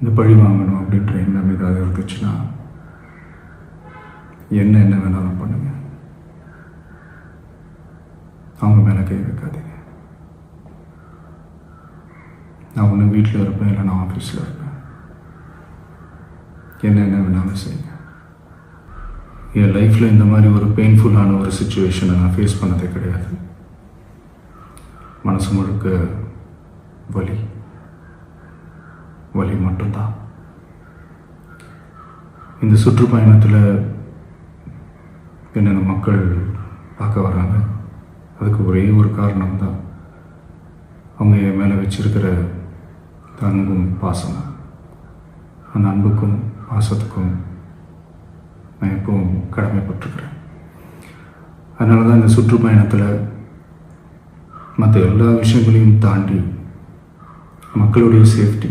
இந்த பழி வாங்கணும் அப்படின்ற எண்ணம் ஏதாவது இருந்துச்சுன்னா என்ன என்ன வேணாலும் பண்ணுங்க. அவங்க மேலே கை வைக்காதீங்க. நான் ஒன்று வீட்டில் இருப்பேன் இல்லை நான் ஆஃபீஸில் இருப்பேன். என்ன என்ன வேணாலும் செய்யுங்க. என் லைஃப்பில் இந்த மாதிரி ஒரு பெயின்ஃபுல்லான ஒரு சுச்சுவேஷனை நான் ஃபேஸ் பண்ணதே கிடையாது. மனசு முழுக்க வலி. வலி மட்டும்தான். இந்த சுற்றுப்பயணத்தில் என்னென்ன மக்கள் பார்க்க வராங்க அதுக்கு ஒரே ஒரு காரணம் தான் அவங்க என் மேலே வச்சிருக்கிற அன்பும் பாசம் அந்த அன்புக்கும் பாசத்துக்கும் நான் எப்பவும் கடமைப்பட்டிருக்கிறேன். அதனால தான் இந்த சுற்றுப்பயணத்தில் மற்ற எல்லா விஷயங்களையும் தாண்டி மக்களுடைய சேஃப்டி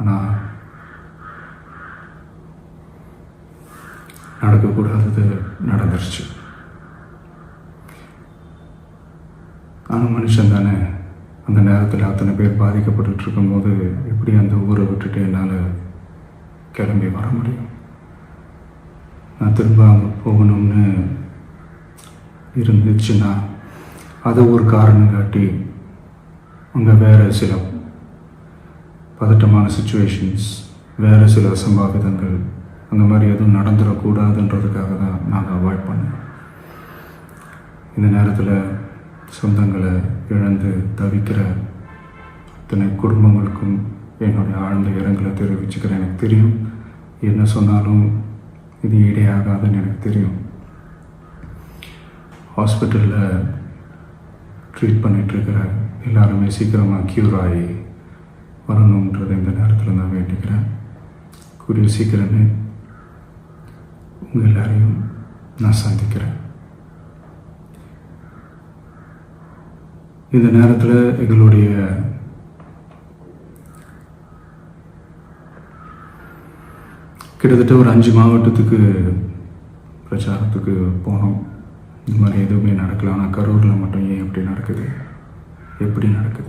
ஆனால் நடக்கக்கூடாதது நடந்துருச்சு. நானும் மனுஷன் தானே. அந்த நேரத்தில் அத்தனை பேர் பாதிக்கப்பட்டு இருக்கும்போது எப்படி அந்த ஊரை விட்டுட்டு என்னால் கிளம்பி வர முடியும்? நான் திரும்ப அங்கே போகணும்னு இருந்துச்சுன்னா அதை ஒரு காரணம் காட்டி அங்கே வேறு சில பதட்டமான சுச்சுவேஷன்ஸ் வேறு சில அசம்பாவிதங்கள் அந்த மாதிரி எதுவும் நடந்துடக்கூடாதுன்றதுக்காக தான் நாங்கள் அவாய்ட் பண்ணோம். இந்த நேரத்தில் சொந்தங்களை இழந்து தவிக்கிற அத்தனை குடும்பங்களுக்கும் என்னுடைய ஆழ்ந்த இரங்கலை தெரிவிச்சுக்கிறேன். எனக்கு தெரியும். என்ன சொன்னாலும் இது ஈடையாகாதுன்னு எனக்கு தெரியும். ஹாஸ்பிட்டலில் ட்ரீட் பண்ணிகிட்ருக்கிற எல்லாருமே சீக்கிரமாக க்யூர் ஆகி வரணுன்றதை இந்த நேரத்தில் நான் வேண்டிக்கிறேன். கூடிய சீக்கிரமே உங்கள் எல்லாரையும் நான் சந்திக்கிறேன். இந்த நேரத்தில் எங்களுடைய கிட்டத்தட்ட ஒரு அஞ்சு மாவட்டத்துக்கு பிரச்சாரத்துக்கு போனோம். இந்த மாதிரி எதுவுமே நடக்கல. ஆனால் கரூரில் மட்டும் ஏன் எப்படி நடக்குது? எப்படி நடக்குது?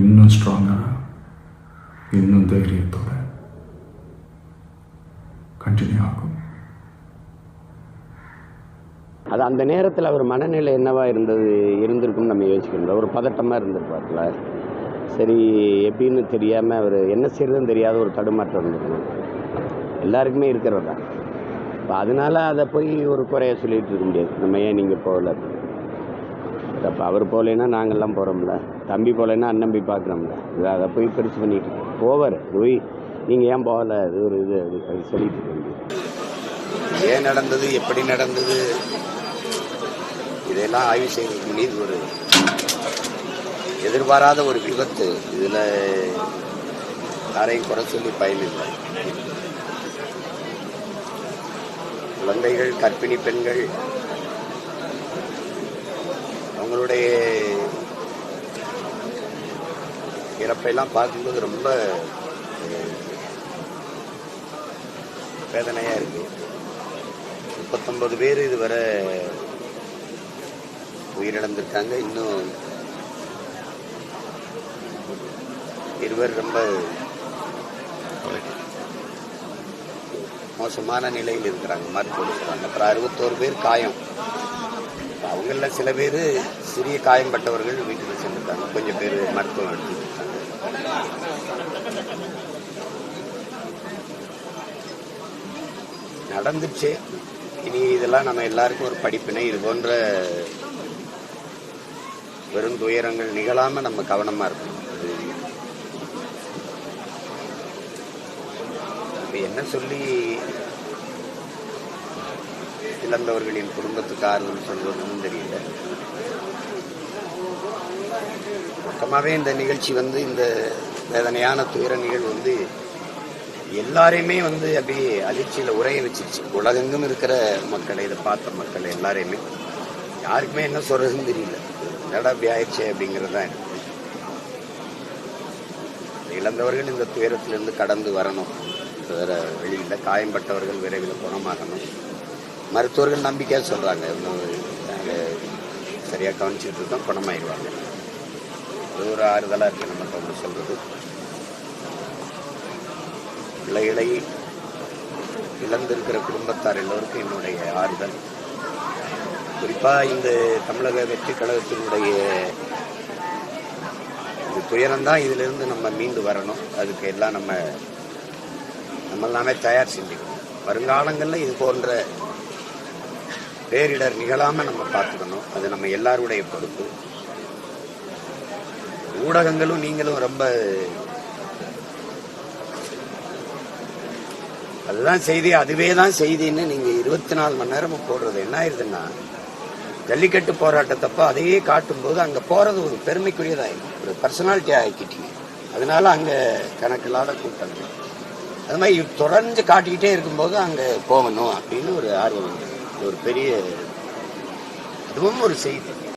இன்னும் ஸ்ட்ராங்காக இன்னும் தைரியத்தோட கண்டினியூ ஆகும். அது அந்த நேரத்தில் அவர் மனநிலை என்னவா இருந்தது இருந்திருக்கும்னு நம்ம யோசிக்கணும் ஒரு பதட்டமாக இருந்திருப்பார்ல. சரி எப்படின்னு தெரியாமல் அவர் என்ன செய்யறதுன்னு தெரியாத ஒரு தடுமாற்றம் இருந்திருக்கணும் எல்லாருக்குமே இருக்கிறது தான். இப்போ அதனால அதை போய் ஒரு குறைய சொல்லிகிட்டு இருக்க முடியாது. நம்ம ஏன் நீங்கள் போகல? அப்போ அவர் போகலைன்னா நாங்கள்லாம் போகிறோம்ல தம்பி போகலைன்னா அண்ணன் பார்க்குறோம்ல. இது அதை போய் பெருசு பண்ணிட்டு போவார். போய் நீங்கள் ஏன் போகலை? அது ஒரு இது. அது அது சொல்லிட்டு இருக்கு ஏன் நடந்தது? எப்படி நடந்தது? இதையெல்லாம் ஆய்வு செய்வதற்கு முன்னே இது ஒரு எதிர்பாராத ஒரு விபத்து. இதில் யாரையும் குறை சொல்லி பயனில்லை குழந்தைகள் கர்ப்பிணி பெண்கள் அவங்களுடைய இறப்பையெல்லாம் பார்க்கும்போது ரொம்ப வேதனையா இருக்கு. முப்பத்தொன்பது பேர் இதுவரை உயிரிழந்திருக்காங்க. இன்னும் இருவர் ரொம்ப மோசமான நிலையில் இருக்கிறாங்க. மருத்துவ அப்புறம் அறுபத்தோரு பேர் காயம். அவங்கள சில பேர் சிறிய காயம்பட்டவர்கள் வீட்டில் சென்றிருக்காங்க. கொஞ்சம் பேர் மருத்துவம் எடுத்துருக்காங்க நடந்துச்சு. இனி இதெல்லாம் நம்ம எல்லாருக்கும் ஒரு படிப்பினை. இது போன்ற வெறும் துயரங்கள் நிகழாம நம்ம கவனமா இருக்கணும். என்ன சொல்லி இழந்தவர்களின் குடும்பத்துக்கு சொல்வதும் தெரியல. மொத்தமாகவே இந்த நிகழ்ச்சி வந்து இந்த வேதனையான துயர நிகழ்வு வந்து எல்லாரையுமே வந்து அப்படியே அதிர்ச்சியில் உரைய வச்சிருச்சு. உலகெங்கும் இருக்கிற மக்களை இதை பார்த்த மக்கள் எல்லாரையுமே. யாருக்குமே என்ன சொல்றதுன்னு தெரியல. என்னடா அப்படி ஆயிடுச்சு அப்படிங்கிறது தான் இழந்தவர்கள் இந்த துயரத்திலிருந்து கடந்து வரணும். வேற வெளியில் காயம்பட்டவர்கள் விரைவில் குணமாகணும். மருத்துவர்கள் நம்பிக்கையாக சொல்றாங்க. இன்னும் சரியா கவனிச்சுட்டு இருக்கோம் குணமாயிடுவாங்க அது ஒரு ஆறுதலா இருக்கு நம்ம அவங்க சொல்றது. பிள்ளைகளை இழந்திருக்கிற குடும்பத்தார் எல்லோருக்கும் என்னுடைய ஆறுதல். குறிப்பா இந்த தமிழக வெற்றி கழகத்தினுடைய இது துயரம்தான் இதுல இருந்து நம்ம மீண்டு வரணும். அதுக்கு எல்லாம் நம்ம நம்ம எல்லாமே தயார் செஞ்சுக்கணும். வருங்காலங்களில் இது போன்ற பேரிடர் நிகழாம நம்ம பார்த்துக்கணும். அது நம்ம எல்லாருடைய பொறுப்பு. ஊடகங்களும் நீங்களும் ரொம்ப அதுதான் செய்தி அதுவே தான் செய்தின்னு நீங்க இருபத்தி நாலு மணி நேரமும் போடுறது. என்ன ஆயிருதுன்னா ஜல்லிக்கட்டு போராட்டத்தப்ப அதையே காட்டும் போது அங்க போறது ஒரு பெருமைக்குரியதாயிடும் ஒரு பர்சனாலிட்டி ஆக்கிட்டீங்க. அதனால அங்க கணக்கில்லாத கூட்டங்கள். அது மாதிரி தொடர்ந்து காட்டிக்கிட்டே இருக்கும்போது அங்க போகணும் அப்படின்னு ஒரு ஆர்வம் ஒரு பெரிய அதுவும் ஒரு செய்தி.